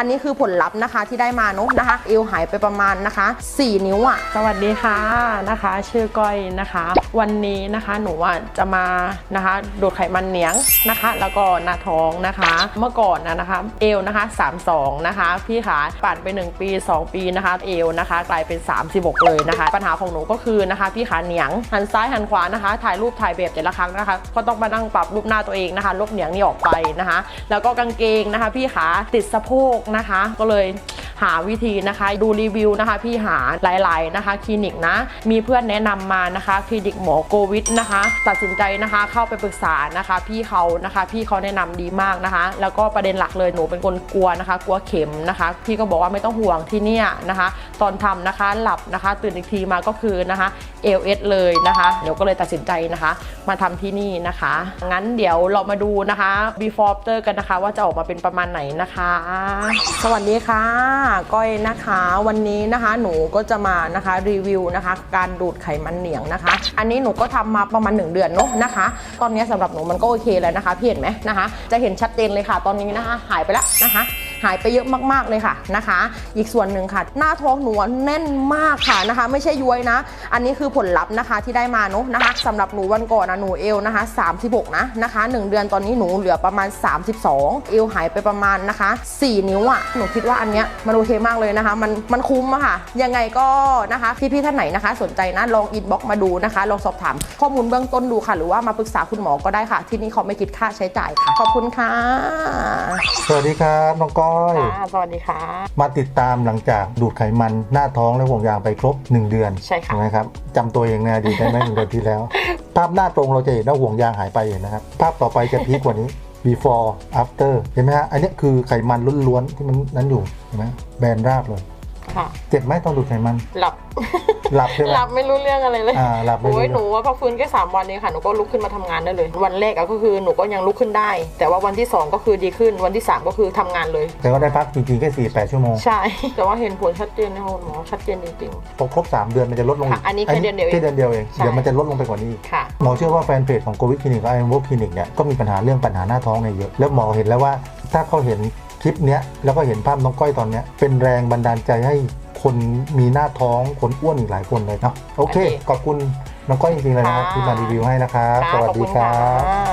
อันนี้คือผลลัพธ์นะคะที่ได้มาเนอะนะคะ เอวหายไปประมาณนะคะ 4 นิ้วอะสวัสดีค่ะนะคะ ชื่อก้อยนะคะ วันนี้นะคะหนูอะจะมานะคะดูดไขมันเหนียงนะคะ แล้วก็หน้าท้องนะคะ เมื่อก่อนนะนะคะ เอวนะคะ 32 นะคะ พี่ขาปั่นไป 1 ปี 2 ปีนะคะ เอวนะคะ กลายเป็น 36 เลยนะคะ ปัญหาของหนูก็คือนะคะ พี่ขาเหนียงหันซ้ายหันขวานะคะ ถ่ายรูปถ่ายแบบแต่ละครั้งนะคะ ก็ต้องมานั่งปรับรูปหน้าตัวเองนะคะลบเหนียงนี่ออกไปนะคะ แล้วก็กางเกงนะคะ พี่ขาติดสะโพกนะคะ ก็เลย หาวิธีนะคะ ดูรีวิวนะคะ พี่หาหลายๆนะคะคลินิกนะ มีเพื่อนแนะนำมานะคะคลินิกหมอโกวิทนะคะ ตัดสินใจนะคะเข้าไปปรึกษานะคะ พี่เขานะคะ พี่เขาแนะนำดีมากนะคะ แล้วก็ประเด็นหลักเลยหนูเป็นคนกลัวนะคะ กลัวเข็มนะคะ พี่ก็บอกว่าไม่ต้องห่วงที่เนี่ยนะคะ ตอนทำนะคะหลับนะคะ ตื่นอีกทีมาก็คือนะคะเอลเอสเลยนะคะเดี๋ยวก็เลยตัดสินใจนะคะ มาทำที่นี่นะคะ งั้นเดี๋ยวเรามาดูนะคะ before after กันนะคะ ว่าจะออกมาเป็นประมาณไหนนะคะ สวัสดีค่ะก้อยนะคะวันนี้นะคะหนูก็จะมานะคะรีวิวนะคะ การดูดไขมันเหนียงนะคะ อันนี้หนูก็ทำมาประมาณ 1 เดือนเนอะนะคะ ตอนนี้สำหรับหนูมันก็โอเคแล้วนะคะพี่เห็นไหมนะคะ จะเห็นชัดเจนเลยค่ะตอนนี้นะคะ หายไปแล้วนะคะ หายไปเยอะมากๆเลยค่ะนะคะ อีกส่วนหนึ่งค่ะ หน้าท้องหนูแน่นมากค่ะนะคะ ไม่ใช่ย้วยนะ อันนี้คือผลลัพธ์นะคะที่ได้มาเนอะนะคะสำหรับหนูวันก่อนนะหนูเอวนะคะ36นะนะคะ 1 เดือนตอนนี้หนูเหลือประมาณ 32 เอวหายไปประมาณนะคะ 4 นิ้วอะ่ะหนูคิดว่าอันเนี้ยมันโอเคมากเลยนะคะ มันมันคุ้มอะค่ะ ยังไงก็นะคะพี่ๆท่านไหนนะคะ สนใจนะลองอินบ็อกมาดูนะคะ ลองสอบถามข้อมูลเบื้องต้นดูค่ะ หรือว่ามาปรึกษาคุณหมอก็ได้ค่ะ ที่นี่เขาไม่คิดค่าใช้จ่ายค่ะขอบคุณค่ะ สวัสดีครับน้องก้อยค่ะสวัสดีค่ะ มาติดตามหลังจากดูดไขมันหน้าท้องและห่วงยางไปครบ 1 เดือนใช่ค่ะไหมครับจำตัวเองในอดีตได้ไหมหนึ่งเดือนที่แล้ว ภาพหน้าตรงเราจะเห็นว่าห่วงยางหายไปเห็นนะครับ ภาพต่อไปจะพีกกว่านี้ before after เห็นไหมฮะ อันนี้คือไขมันล้วนๆที่มันนั้นอยู่ เห็นไหมแบนราบเลย ค่ะ เจ็บไหมตอนดูดไขมัน หลับ หลับใช่ไหมหลับไม่รู้เรื่องอะไรเลยอ่าหลับไม่โอ้รู้ยหนูว่าพักฟื้นแค่สามวันเองค่ะหนูก็ลุกขึ้นมาทำงานได้เลย วันแรกอะก็คือหนูก็ยังลุกขึ้นได้ แต่ว่าวันที่สองก็คือดีขึ้น วันที่สามก็คือทำงานเลย แต่ก็ได้พักจริงๆแค่48ชั่วโมง ใช่ แต่ว่าเห็นผลชัดเจนนะคะคุณหมอชัดเจนจริง พอครบ 3 เดือนมันจะลดลงค่ะอันนี้แค่เดือนเดียวเองแค่เดือนเดียวเอง ใช่ เดี๋ยวมันจะลดลงไปกว่านี้อีกๆค่ะ หมอเชื่อว่าแฟนเพจของโควิดคลินิกและไอโวคลินิกเนี่ยก็มีปัญหาเรื่องปัญหาหน้าท้องเนี่ยเยอะ แล้วหมอเห็นแล้วว่าถ้าเขาเห็น คลิปเนี้ยแล้วก็เห็นภาพน้องก้อยตอนเนี้ยเป็นแรงบันดาลใจให้คนมีหน้าท้องคนอ้วนอีกหลายคนเลยเนาะโอเคโอเคขอบคุณน้องก้อยจริงๆเลยนะครับค่ะที่มารีวิวให้นะครับค่ะสวัสขอบดีคุณครัค่ะบ